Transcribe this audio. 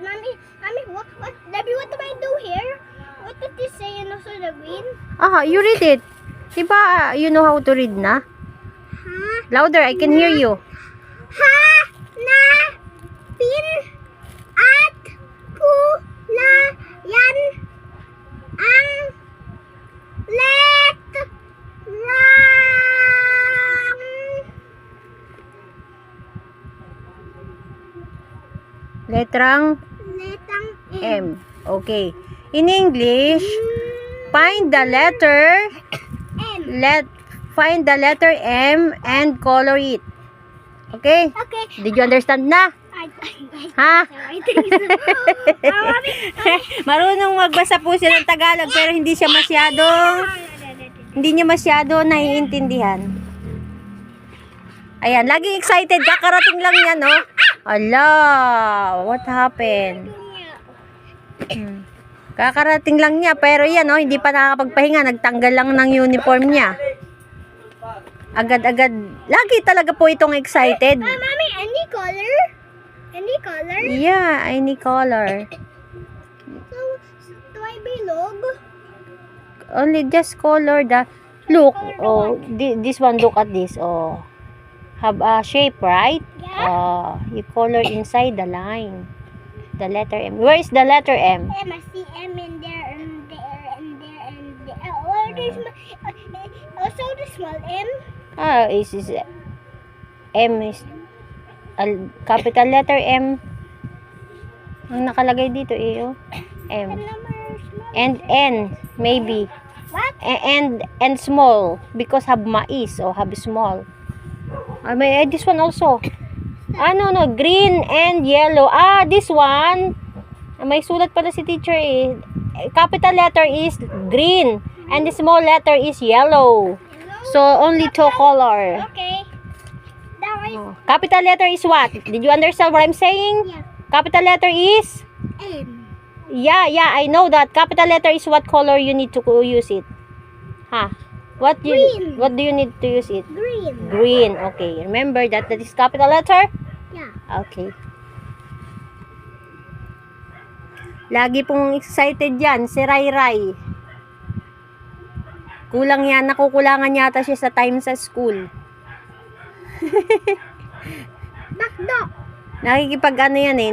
mommy, mommy, what, what, Debbie, what do I do here? What did this say and also the green? Ah, you read it. Diba, you know how to read na? Ha? Louder, I can hear you. Ha, na, pin, at, ku, la, yan, ang, let, rang, Letrang letang M. Okay. In English, find the letter M. let find the letter M and color it. Okay? Okay. Did you understand na? I, I, I, Ha? I think so. Mommy, Marunong magbasa po siya ng Tagalog pero hindi siya masyadong hindi niya masyado naiintindihan. Ayan, laging excited. Kakarating lang niya, no? Ala, what happened? Hmm. Kakarating lang niya, pero yan, no? Hindi pa nakakapagpahinga. Nagtanggal lang ng uniform niya. Agad-agad. Lagi talaga po itong excited. Ah, mommy, any color? Any color? Yeah, any color. So, do I belong? Only just color the... Look, oh, thi- this one, look at this. Oh, have a shape, right? Yeah. Oh, you color inside the line. The letter M. Where is the letter M? M, I see M in there, and there, and there, and there. Oh, oh, there's my, uh, also the small M. Ah, is is M is a capital letter M. Ang nakalagay dito eh, oh. And M. And N, maybe. What? A- and and small because have mais or have small. I mean, eh, this one also. Ah, no, no. Green and yellow. Ah, this one. Ah, May sulat pala si teacher eh. Eh, Capital letter is green. And the small letter is yellow. So, only two color. Okay. Oh. Capital letter is what? Did you understand what I'm saying? yeah. Capital letter is? M. Yeah, yeah, I know that. Capital letter is what color you need to use it. Ha? What you Green. what do you need to use it? Green. Green. Okay. Remember that that is capital letter? Yeah. Okay. Lagi pong excited yan, si Rai Rai. Kulang yan, nakukulangan yata siya sa time sa school. Bakdo. Nakikipag ano yan eh,